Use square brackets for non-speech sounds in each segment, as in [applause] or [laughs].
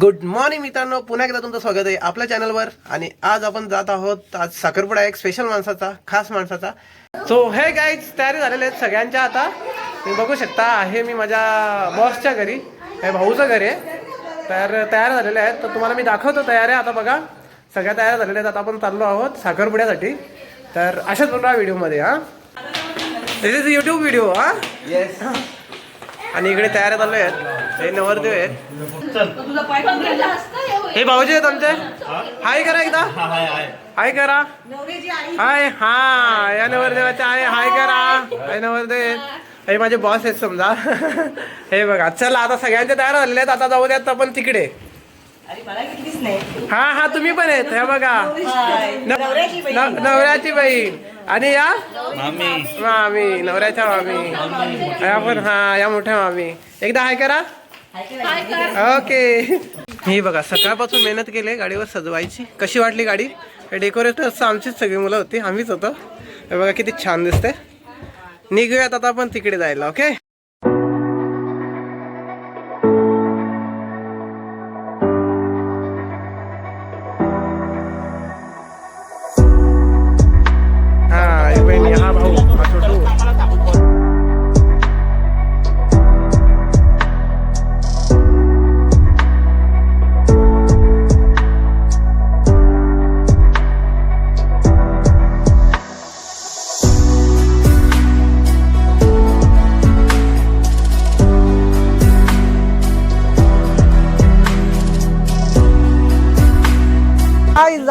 Good morning मित्रांनो पुन्हा एकदा तुमचं स्वागत आहे आपल्या चॅनलवर. आणि आज आपण जात आहोत आज साखरपुडा एक स्पेशल माणसाचा खास माणसाचा. सो हे गाईज तयारी झालेले आहेत सगळ्यांच्या आता. तुम्ही बघू शकता आहे मी माझ्या बॉसच्या घरी हे भाऊचं घर आहे. तर तयार झालेले आहेत. तर तुम्हाला मी दाखवतो तयार आहे आता बघा. सगळ्या तयार झालेल्या आहेत. आता आपण चाललो आहोत साखरपुड्यासाठी. तर अशाच बनवा व्हिडिओमध्ये हां. दिस इज युट्यूब व्हिडिओ हां. येस आणि इकडे तयार झालो आहेत. हे नवरदेव आहेत. हे भाऊजी आहेत आमचे. हाय करा एकदा. हाय करा. हाय हा या नवरदेवाचे हाय हाय करा. हाय. नवरदेव हे माझे बॉस आहेत समजा. [laughs] हे बघा चला आता सगळ्यांचे तयार झालेले आहेत. आता जाऊ द्यात आपण तिकडे. अरे मला घेतलीच नाही. हा हा तुम्ही पण आहेत. हे बघा. न- नवऱ्याची बहीण. न- नवऱ्याची बहीण. आणि या? मामी. मामी नवऱ्याच्या मामी. या पण हा या मोठ्या मामी. एकदा हाय करा. ओके. ही बघा सकाळपासून मेहनत केली गाडीवर सजवायची. कशी वाटली गाडी? डेकोरेटर्स आमचीच सगळी मुलं होती आम्हीच होतो. बघा किती छान दिसते निघूयात आता आपण तिकडे जायला ओके?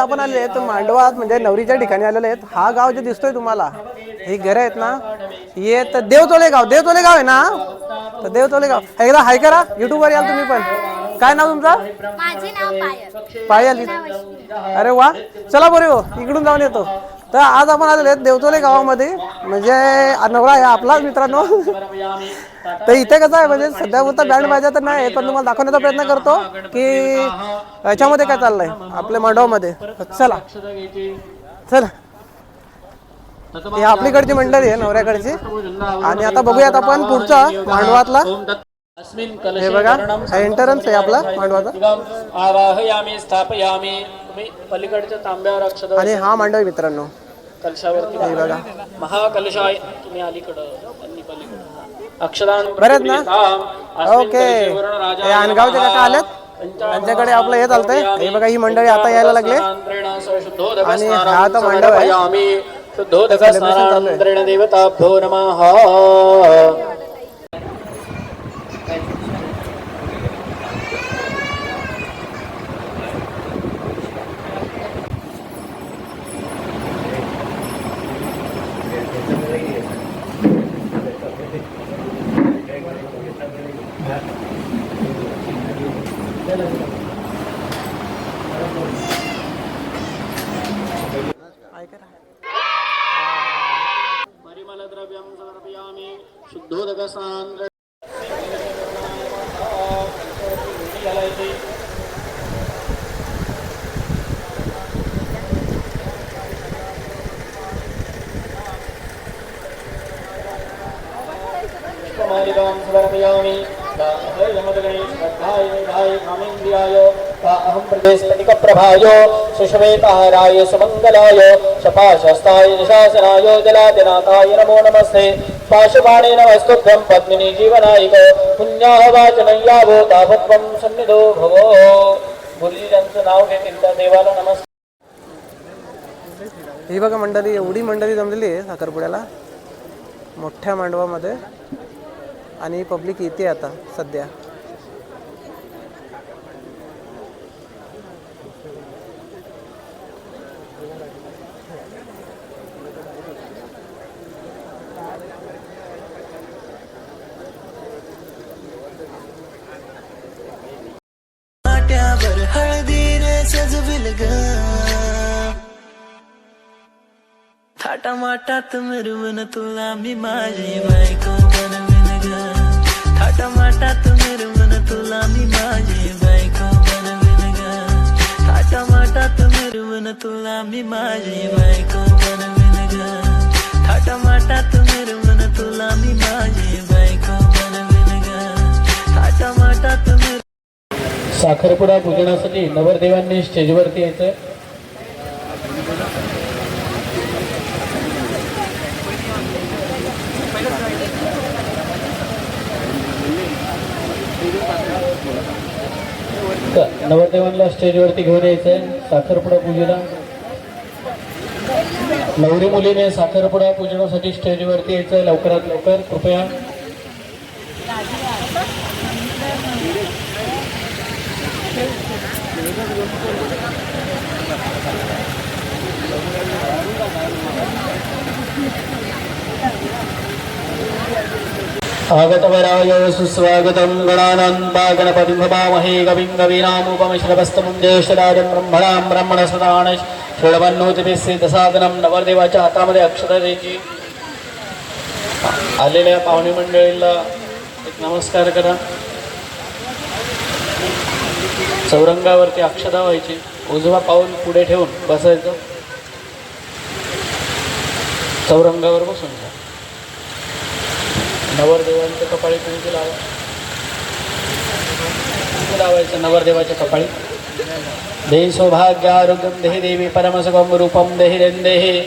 आपण आले आहेत मांडवात म्हणजे नवरीच्या ठिकाणी आलेले आहेत. हा गाव जे दिसतोय तुम्हाला ही घरं आहेत ना हे तर देवतोले गाव देवतोले गाव आहे ना? तर देवतोले गाव. एकदा हाय करा युट्यूब वर याल तुम्ही पण. काय नाव तुमचं? माझे नाव पायल. पायल. अरे वा. चला बरे हो इकडून जाऊन येतो. तर आज आपण आलेले आहेत देवतोले गावामध्ये. म्हणजे नवरा आहे आपलाच मित्रांनो. तर इथे कसं आहे म्हणजे सध्या पुरता बँड बाजा तर नाही पण तुम्हाला दाखवण्याचा प्रयत्न करतो की याच्यामध्ये काय चाललंय आपल्या मांडवामध्ये चला. चला. ही आपलीकडची मंडळी आहे नवऱ्याकडची. आणि आता बघूयात आपण पुढचा मांडवातला. हे बघा हा एंटरन्स आहे आपला मांडवाचा. आवाहयामी स्थापयामी तुम्ही पलीकडच्या तांब्यावर अक्षद आणि हा मांडव आहे मित्रांनो. कलशावरती हे बघा. महाकलशाय तुम्ही अलीकडं पलीकडं. अक्षदान बरेच ना? ओके. हे अनगावचे काका आलेत त्यांच्याकडे आपलं हे चालतंय. हे बघा ही मंडळी आता यायला लागले. आणि हा आता मांडव आहे. शुद्धोदक. स्नानानंतरेण देवताभ्यो नमः। परिमलद्रव्यं समर्पयामि शुद्धोदकस्नान कुमारिकां समर्पयामि। दाहयमदगणे श्रद्धाय निधाय कामेन्द्रियाय। सुमङ्गलाय शपाशस्ताय निशासनाय जलादिनाथाय नमो नमस्ते। पाशुपाणे नमस्तुभ्यं पद्मिनी जीवनायिक पुण्याह वाचनय्यावो तावत्वं सन्निधो भवो। गुरुजींचं नाव घेतील त्या देवाला नमस्ते ही बघा मंडळी एवढी मंडळी जमलेली आहे साखरपुड्याला. मोठ्या मांडवामध्ये. आणि पब्लिक येते आता सध्या. पाट्यावर हळदीने थाटा माटात मिरवून तुला मी माझी बायको बनविन थाटा मिरवून तुला मी माझी बायको ग. माटात मिरवून तुला मी माझी बायको बनविन ग. माटात मिरवून तुला मी माझी बायको ग. माटात साखरपुडा पूजनासाठी नवरदेवांनी स्टेजवरती यायचं नवरदेवांना स्टेजवरती घेऊन यायचं आहे साखरपुडा पूजेला. नवरी मुलीने साखरपुडा पूजनासाठी स्टेजवरती यायचं आहे लवकरात लवकर. कृपया. आगतवराय सुस्वागतं गणानन्दा गणपतिं भवामहे कविं कवीनामुपमिश्रवस्तमुं ज्येष्ठराजं ब्रह्मणां ब्रह्मणस्वदान षडवन्नोतिभिस्सिद्धसाधनं नवरदेवाच्या हातामध्ये अक्षता द्यायची आलेल्या पाहुणे मंडळीला एक नमस्कार करा। चौरंगावरती अक्षता व्हायची। उजवा पाऊल पुढे ठेवून बसायचं। चौरंगावर बसून नवरदेवांच्या कपाळी कुंकू लावा? कुंकू लावायचं नवरदेवाच्या कपाळी? देही सौभाग्य आरोग्यम देही देवी परमसुखम रूपम देही रेंदेही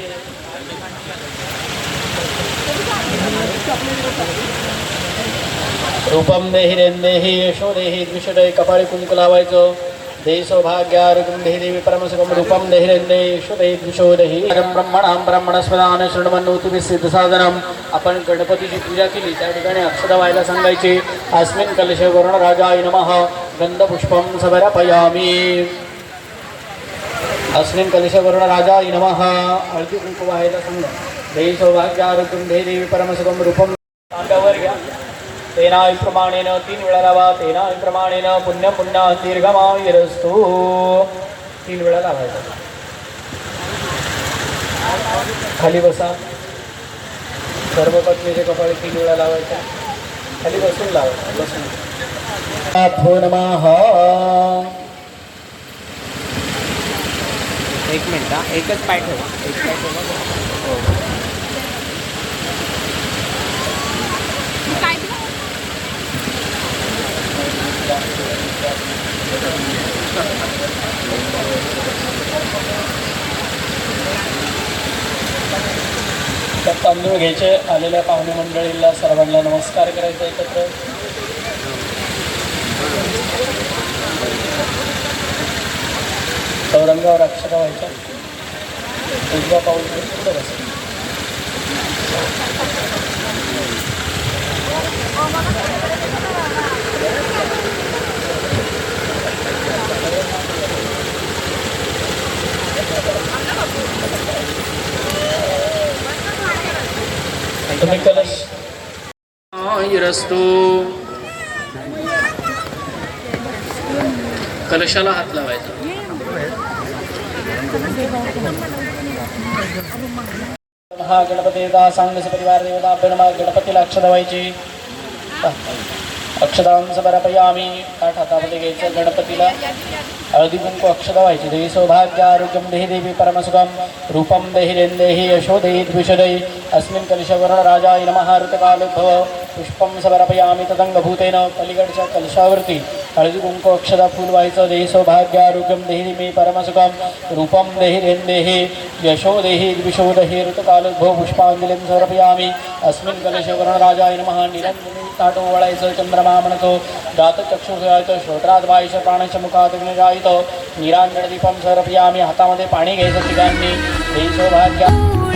रूपम देहि रेंदेहि यशो देहि द्विषडे कपाळी कुंकू लावायचं। देहि सौभाग्य आरोग्यम देहि देवी परमसुखम रूपम देहि। रेंदेहि यशो देहि द्विषो देहि परम ब्रह्मणां ब्रह्मणस्पदान शृण्वन्नोति साधनम आपण गणपतीची पूजा केली त्या ठिकाणी अक्षदा व्हायला सांगायची अस्मिन कलश वरुणराजाय नमः गंधपुष्पं समर्पयामि। अस्मिन कलश वरुणराजाय नमः हळदी कुंकू व्हायला सांगा। देहि सौभाग्य आरोग्यम देहि देवी परमसुखम रूपम तांब्यावर घ्या तेनाप्रमाणेन तीन वेळा लावा तेनाप्रमाणेन पुण्य पुण्य दीर्घमायुरस्तु. तीन वेळा लावायचा खाली बसा. सर्व पत्नीचे कपाळे तीन वेळा लावायच्या खाली बसून लावायचं बसून. एक मिनिट हा. एकच पाय ठेवा. एक पाय ठेवा. हो. तर तांदूळ घ्यायचे आलेल्या पाहुणे मंडळीला सर्वांना नमस्कार करायचा एकत्र चौरंगावर अक्षरा व्हायच्या उजवा पाऊल घेऊन पुढे बसायचं. तुम्ही कलश. रस्तो. कलशाला हात लावायचा. हा गणपती देवता सांगस परिवार देवता गणमा गणपतीला अक्षदा व्हायची अक्षदांस आम्ही ताट हातामध्ये घ्यायचं गणपतीला। हळदी कुंकू अक्षदा व्हायची देवी सौभाग्य आरोग्यम देहि देवी परमसुखम रूपम देहि रेंदेहि यशो देही द्विषदयि अस्मिन कलशवर्ण राजा नमः। ऋतकालोद्भव पुष्पम सबरपयामी तदंगभूतेन पलीकडच्या कलशावरती हळदी कुंकू अक्षदा फूल व्हायचं देहि सौभाग्य आरोग्यम देहि देवी परमसुखम रूपम देहिरेंदेहि यशो देहि द्विषो देहि ऋतकालोद्भव पुष्पांजलिं समर्पयामि। अस्मिन् कलशवर्ण राजाय नमः। निरंजनी ताटो वळायचं चंद्रमा म्हणतो दातचक्षुषयायचो श्रोत्रात वायचं प्राणाच्या मुखात जायचं निरांजन समर्पयामि। हातामध्ये पाणी घ्यायचं तिघांनी देहि सौभाग्य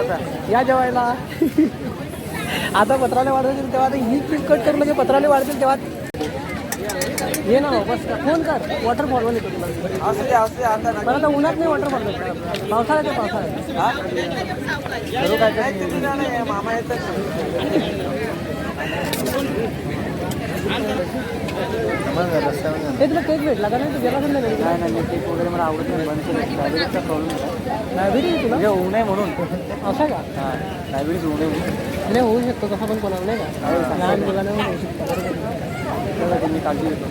आता. या जेवायला. आता पत्राले वाढवतील तेव्हा आता ही क्लिप कट करून म्हणजे पत्राले वाढतील तेव्हा. ये ना बस फोन कर. वॉटरफॉल तुला. मला आता उन्हात नाही वॉटरफॉल पावसाळ्यात आहे, पावसाळ्यात. मामा हे तुला केक भेटला का नाही? तू गेला? नाही नाही नाही केक वगैरे मला आवडत नाही बंद केलं. डायबिटीजचा प्रॉब्लेम डायबिटीज तुला? म्हणजे होऊ नये म्हणून. असं का? हां डायबिटीज होऊ नये म्हणून. नाही होऊ शकतो कसं पण कोणाला नाही का? लहान मुलांना पण होऊ शकतो. मी काळजी घेतो.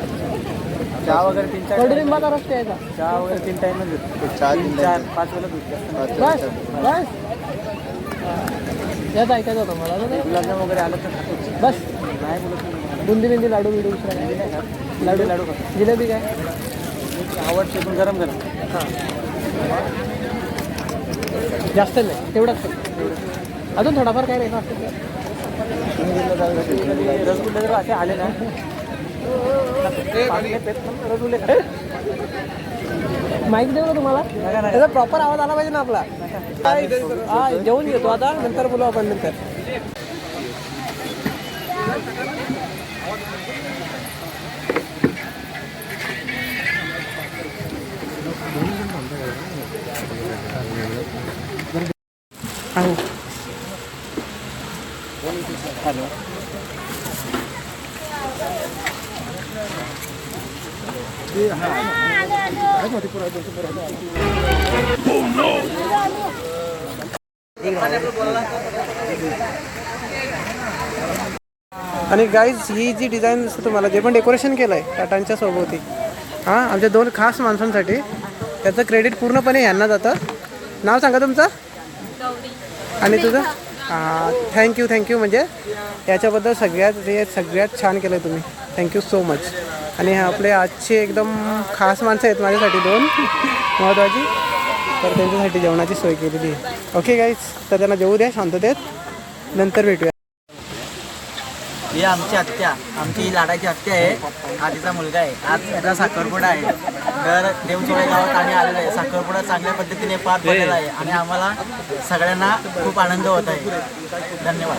चहा वगैरे तीन चार कडुलिंबाचा रस प्यायचा. चहा वगैरे तीन टाईमच घेतो तीन चार पाच वेळा दूध बस बस. याच ऐकायचं होतं मला. ना ते. गुलाबजाम वगैरे आलं तर बस. नाही बोलत. बुंदी बिंदी लाडू बिडू दुसरा नाही. लाडू. लाडू जिलेबी काय? आवडते पण गरम गरम. हां. जास्त नाही तेवढंच. अजून थोडाफार काय नाही असतं रसगुल्ले जर असे आले ना रसगुल्ले. माहिती देऊ ना तुम्हाला? त्याचा प्रॉपर आवाज आला पाहिजे ना आपला. हा जेवून घेतो आता नंतर बोलू आपण नंतर. आणि गाईज ही जी डिझाईन दिसते तुम्हाला जे पण डेकोरेशन केलं आहे टाटांच्या सोबती हां आमच्या दोन खास माणसांसाठी त्याचं क्रेडिट पूर्णपणे यांना जातं. नाव सांगा तुमचं? आणि तुझं? थँक्यू थँक्यू म्हणजे याच्याबद्दल सगळ्यात हे सगळ्यात छान केलं तुम्ही. थँक्यू सो मच आणि आपले आजचे एकदम खास माणसं आहेत माझ्यासाठी दोन. [laughs] महत्त्वाची तर त्यांच्यासाठी जेवणाची सोय केलेली आहे. ओके गाईज तर त्यांना जेवू द्या शांततेत. नंतर भेटूया. ही आमची हत्या. आमची लाडाची हत्या आहे. हा तिचा मुलगा आहे. आज त्याचा साखरपुडा आहे. तर देवचोळे गावात आम्ही आलेलो आहे. साखरपुडा चांगल्या पद्धतीने पार पडलेला आहे आणि आम्हाला सगळ्यांना खूप आनंद होत आहे. धन्यवाद.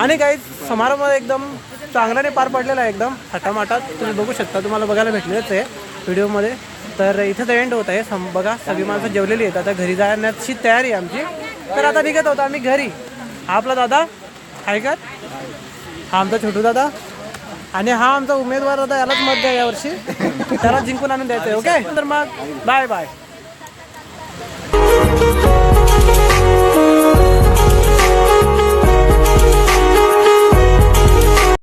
आणि काही समारंभ एकदम चांगल्याने पार पडलेला आहे एकदम. हटामाटात तुम्ही बघू शकता तुम्हाला बघायला भेटलेलंच आहे व्हिडिओमध्ये. तर इथंच एंड होत आहे. सम बघा सगळी माणसं जेवलेली आहेत. आता घरी जाण्याची तयारी आहे आमची. तर आता निघत होतो आम्ही घरी. हा आपला दादा आहे का हा आमचा छोटू दादा. आणि हा आमचा उमेदवार दादा यालाच मत द्या यावर्षी. त्याला जिंकून आणून द्यायचं आहे ओके? तर मग बाय बाय